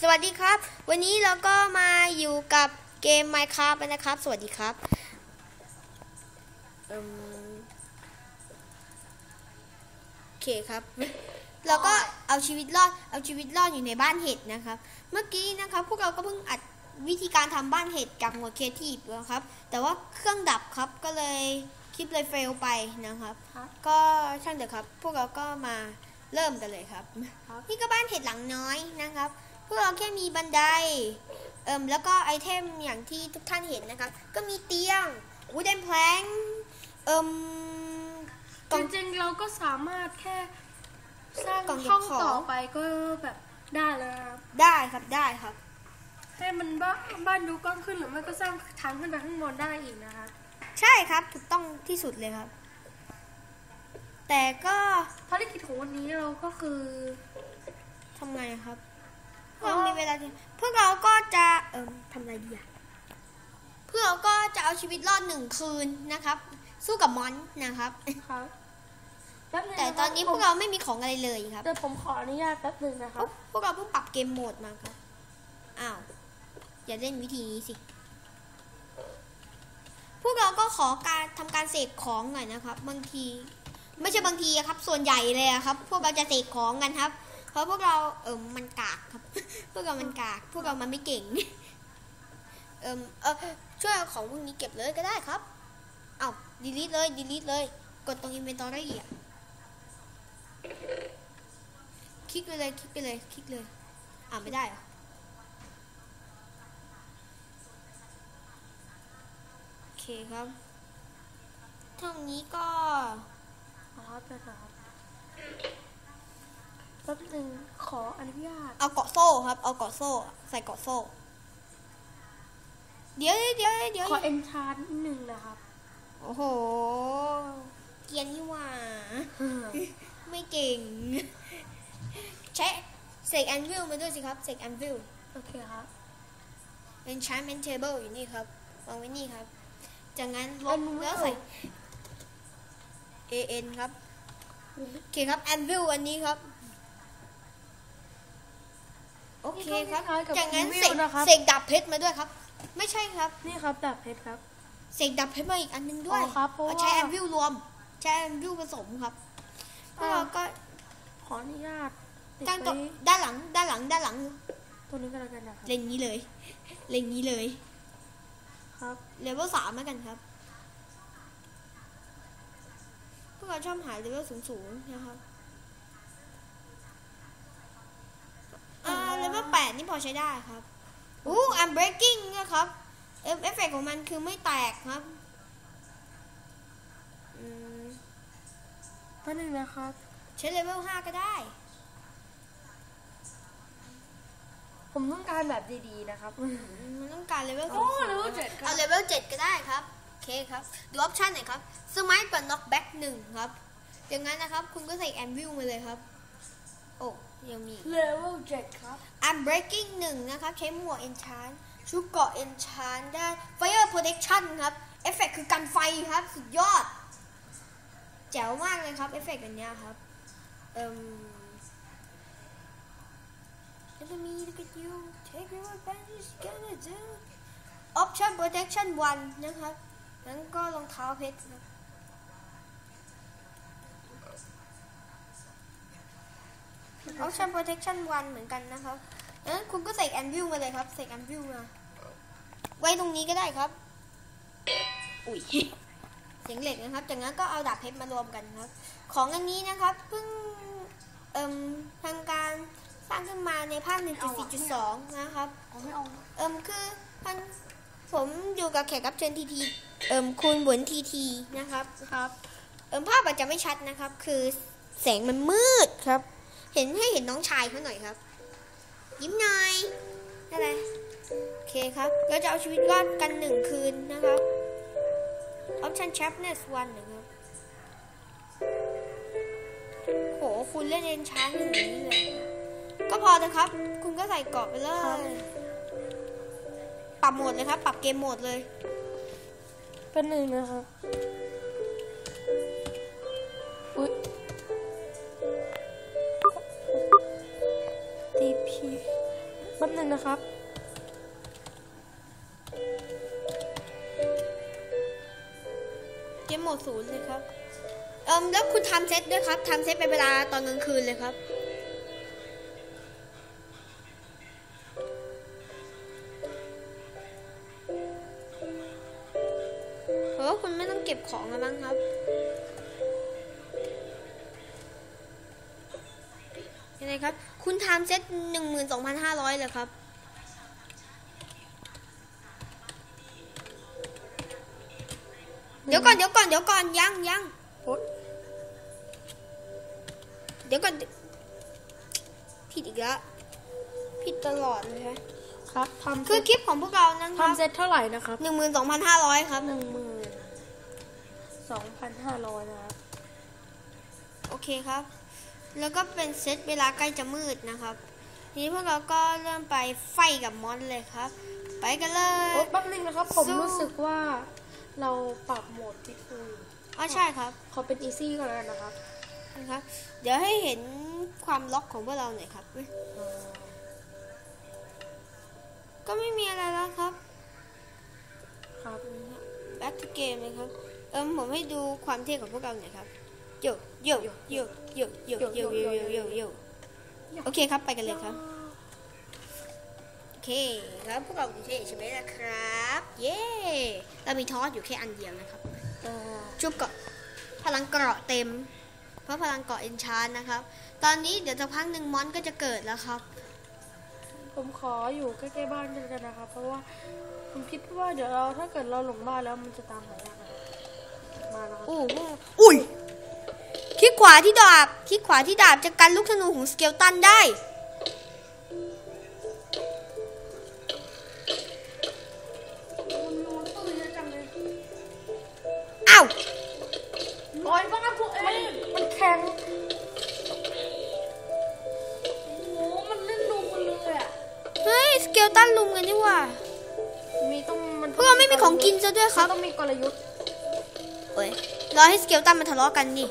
สวัสดีครับ วันนี้เราก็มาอยู่กับเกม Minecraft นะครับ สวัสดีครับเอิ่มโอเคครับ เราก็เอาชีวิตรอดเอาชีวิตรอดอยู่ในบ้านเห็ดนะครับ เมื่อกี้นะครับ พวกเราก็เพิ่งอัดวิธีการทำบ้านเห็ดกับหัวเคทีฟนะครับ แต่ว่าเครื่องดับครับก็เลยคลิปเลยเฟลไปนะครับครับก็ช่างเถอะครับ พวกเราก็มาเริ่มกันเลยครับครับนี่ก็บ้านเห็ดหลังน้อยนะครับพ วกเราแค่มีบันได เอิมแล้วก็ไอเทมอย่างที่ทุกท่านเห็นนะครับก็มีเตียงวูดเดนแพลงเอิมกจล่องริงๆเราก็สามารถแค่สร้างกล่องเก็บห้องของต่อไปก็แบบได้แล้วนะครับได้ครับได้ครับ ให้มันบ้านบ้านดูกว้างขึ้นหรือไม่ก็สร้างทางขึ้นไปข้างบนได้อีกนะคะ ใช่ครับถูกต้องที่สุดเลยครับ แต่ก็ภารกิจของวันนี้เราก็คือทำไงอะครับพอ๋วอก เรามีเวลาที่พวกเราก็จะเอิมทำอะไรดีอะพวกเราก็จะเอาชีวิตรอดหนึ่งคืนนะครับ สู้กับมอนนะครับ ครับแป๊บนึงแต่ะครับตอนนี้พวกเราไม่มีของอะไรเลยครับ เดี๋ยวผมขออนุญาตแป๊บหนึงนะครัพวบกพวกเราเพิ่งปรับเกมโหมดมาครับ อ้าว อย่าเล่นวิธีนี้สิ พวกเราก็ขอการทำการเสกของหน่อยนะครับ บางที ไม่ใช่บางทีอะครับ ส่วนใหญ่เลยอะครับ พวกเราจะเสกของกันครับ เพราะพวกเราเอิมมันกากครับ พวกเรามันกาก พวกเรามันไม่เก่ง เอิมเออช่วยเอาของพวกนี้เก็บเลยก็ได้ครับ เอาดีลิทเลยดีลิทเลย กดตรงอินเวนทอรี่อะคลิกไปเลยคลิกไปเลยคลิกเลย อ่านไม่ได้เหรอโอเคครับท่านี้ก็ครับนะครับ แป๊บหนึงขออนุญาต เอาเกาะโซ่ครับ เอาเกาะโซ่ ใส่เกาะโซ่ เดี๋ยวเดี๋ยวเดี๋ยวขอเอนชานหนึ่งนะครับ โอ้โห เกรียนนี่หว่า ไม่เก่ง ใช้เสกแอนวิลมาด้วยสิครับเสกแอนวิลโอเคครับ enchantment table อยู่นี่ครับ วางไว้นี่ครับ จากนั้นลบ Anvil แล้วใส่ an ครับ โอเคครับ anvil อันนี้ครับ โอเคครับนี่ก็คล้ายๆกับจากนั้น Anvil เสกนะครับ เสกดาบเพชรมาด้วยครับ ไม่ใช่ครับ นี่ครับดาบเพชรครับ เสกดาบเพชรมาอีกอันนึงด้วยอ๋อครับเพราะว่า ใช้ anvil รวม ใช้ anvil ผสมครับพวกเราก็ขออนุญาตติดตั้งไว้ตัวด้านหลัง ด้านหลัง ด้านหลัง ตัวนี้ก็แล้วกันนะครับเล็งนี้เลย เล็งนี้เลย ครับ เลเวลสามแล้วกันครับ พวกเราชอบหาเลเวลสูงๆนะครับ อ่าเลเวลแปดนี่พอใช้ได้ครับอู้ I'm breaking นะครับเอฟเอฟเฟกต์ของมันคือไม่แตกครับอืมแป๊บนึงนะครับ ใช้เลเวลห้าก็ได้ ผมต้องการแบบดีๆนะครับ มันต้องการเลเวลโอ้สูงๆ level เจ็ดครับเอาเลเวลเจ็ดก็ได้ครับโอเคครับดูออปชันหน่อยครับสมัยกับน็อกแบ็กหนึ่งครับอย่างนั้นนะครับ คุณก็ใส่แอมวิวมาเลยครับ โอ้ ยังมีเลเวลเจ็ดครับ I'm breaking หนึ่งนะครับ ใช้หมวก enchant ชุดเกราะ enchant ได้ fire protection ครับ เอฟเฟกคือกันไฟครับ สุดยอด แจ๋วมากเลยครับ เอฟเฟกต์อันเนี้ยครับ เอ่ม enemy look at you take your advantage gonna do option protection 1 นะครับงั้นก็รองเท้าเพชรครับ option protection 1เหมือนกันนะครับงั้นคุณก็ใส่แอนวิวมาเลยครับใส่แอนวิวมาไว้ตรงนี้ก็ได้ครับ อุ้ยเสียงเหล็กนะครับ จากนั้นก็เอาดาบเพชรมารวมกันครับ ของอันนี้นะครับเพิ่งเอ่มทางการสร้างขึ้นมาในภาค 1.4.2 นะครับ เอาไม่เอาเอิมคือท่านผมอยู่กับแขกรับเชิญทีทีเอิมคุณบุญทีทีนะครับครับ เอิมภาพอาจจะไม่ชัดนะครับ คือแสงมันมืดครับ เห็นให้เห็นน้องชายเขาหน่อยครับ ยิ้มหน่อยอะไรโอเคครับ เราจะเอาชีวิตรอดกันหนึ่งคืนนะครับ option sharpness 1นะครับโหคุณเล่นเอนชาร์อย่างนี้เลย ก็พอนะครับ คุณก็ใส่เกราะไปเลย ปรับโหมดเลยครับ ปรับเกมโหมดเลยแป๊บนึงนะครับ นะครับ เกมโหมดศูนย์เลยครับเอิมแล้วคุณทำเซตด้วยครับทำเซตเป็นเวลาตอนกลางคืนเลยครับเพราะว่าคุณไม่ต้องเก็บของแล้วมั้งครับยังไงครับ คุณทำเซตหนึ่งหมื่นสองพันห้าร้อยเลยครับ เดี๋ยวก่อนเดี๋ยวก่อนเดี๋ยวก่อนยังยังโอ๊ยเดี๋ยวก่อนผิดอีกแล้วผิดตลอดเลยฮะครับทำคือคลิปของพวกเรานั้นครับทำเซตเท่าไหร่นะครับหนึ่งหมื่นสองพันห้าร้อยครับหนึ่งหมื่นสองพันห้าร้อยนะครับโอเคครับ แล้วก็เป็นเซตเวลาใกล้จะมืดนะครับ ทีนี้พวกเราก็เริ่มไปไฟกับมอนเลยครับ ไปกันเลยโอ๊ยแป๊บหนึงนะครับ ผมสู้รู้สึกว่า เราปรับโหมดที่ฟูลอ๋อใช่ครับขอเป็นอีซี่ก่อนแล้วนะครับนะครับ เดี๋ยวให้เห็นความล็อกของพวกเราหน่อยครับ ก็ไม่มีอะไรแล้วครับ ครับ back to game เลยครับ เอิมผมให้ดูความเท่ของพวกเราหน่อยครับโยโยโยโยโยโยโยโยโยโยโอเคครับ ไปกันเลยครับโอ เคครับพวกเราดูเท่ใช่ไหมล่ะครับ เย้เรามีทอสอยู่แค่อันเดียวนะครับเอ่อชุบเกาะพลังเกราะเต็ม เพราะพลังเกราะเอนชานนะครับ ตอนนี้เดี๋ยวสักพักหนึ่งมอนก็จะเกิดแล้วครับ ผมขออยู่ใกล้ๆบ้านกันนะครับ เพราะว่าผมคิดว่าเดี๋ยวเราถ้าเกิดเราหลงบ้านแล้วมันจะตามหายากนะครับมาแล้วครับโอ้โหอุ้ยคลิกขวาที่ดาบคลิกขวาที่ดาบจะกันลูกธนูของสเกลตันได้ กินซะด้วยคเขารับต้องมีกลยุทธ์เอ้ยรอให้สเกลตันมาทะเลาะกันนี่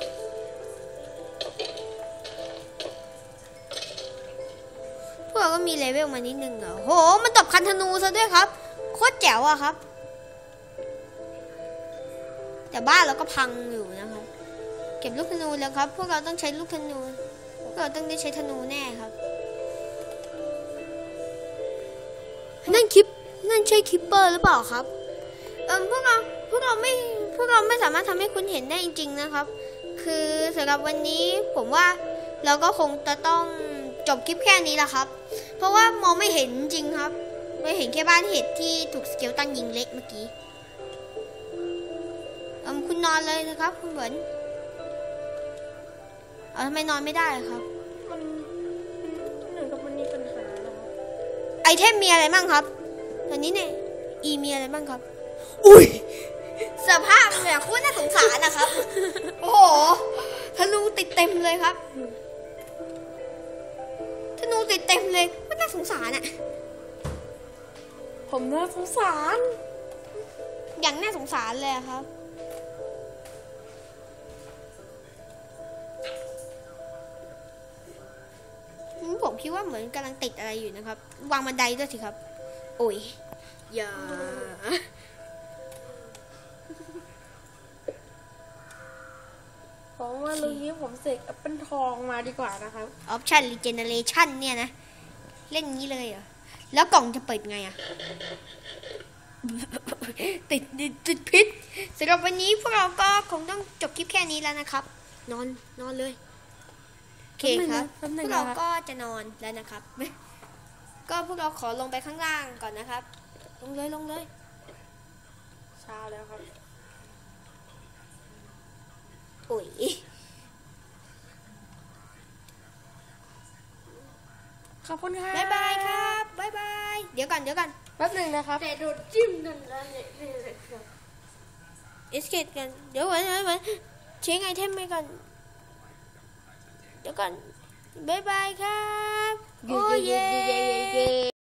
พวกเราก็มีเลเวลมานิดนึงเหรอโห มันตบคันธนูซะด้วยครับ โคตรแจ๋วอะครับ แต่บ้านเราก็พังอยู่นะครับ เก็บลูกธนูแล้วครับ พวกเราต้องใช้ลูกธนู พวกเราต้องได้ใช้ธนูแน่ครับนั่นคลิปนั่นใช่คลิปเปอร์หรือเปล่าครับ เออพวกเราพวกเราไม่พวกเราไม่สามารถทำให้คุณเห็นได้จริง ๆ นะครับ คือสำหรับวันนี้ผมว่าเราก็คงจะต้องจบคลิปแค่นี้แหละครับ เพราะว่ามองไม่เห็นจริงครับไม่เห็นแค่บ้านเห็ดที่ถูกสเกลตันยิงเละเมื่อกี้เออคุณนอนเลยนะครับ คุณเหมือนเออทำไมนอนไม่ได้อะครับ มันเหมือนกับมันมีปัญหานะครับไอเทมมีอะไรบ้างครับตอนนี้เนี่ยอีมีอะไรบ้างครับ อุ้ยสภาพเนี่ยโคตรน่าสงสารนะครับ โอ้โหธนูติดเต็มเลยครับธนูติดเต็มเลยโคตรน่าสงสารอะผมน่าสงสาร อย่างน่าสงสารเลยอะครับอืมผมคิดว่าเหมือนกำลังติดอะไรอยู่นะครับ วางบันไดด้วยสิครับ โอ้ย อย่า ผมว่าลุงนี้ผมเสกแอปเปิลทองมาดีกว่านะครับ ออปชันรีเจเนเรชันเนี่ยนะ เล่นงี้เลยเหรอ แล้วกล่องจะเปิดไงอะติดติดติดพิษสำหรับวันนี้พวกเราก็คงต้องจบคลิปแค่นี้แล้วนะครับ นอนนอนเลยโอเคครับแป๊บพนึวงกนะเราแป๊บนึงนะครับก็จะนอนแล้วนะครับ ก็พวกเราขอลงไปข้างล่างก่อนนะครับ ลงเลยลงเลยเช้าแล้วครับ โอ้ย ขอบคุณค่ะบายบายครับบายบาย เดี๋ยวก่อนเดี๋ยวก่อนแป๊บหนึ่งนะครับแต่โดนจิ้มนั่นแล้วเนี่ยเนี่ยเนี่ยเอสเกตกันเดี๋ยวก่อนเดี๋ยวก่อนเช็คไอเทมไปก่อนเดี๋ยวก่อนบายบายครับโอ้เย่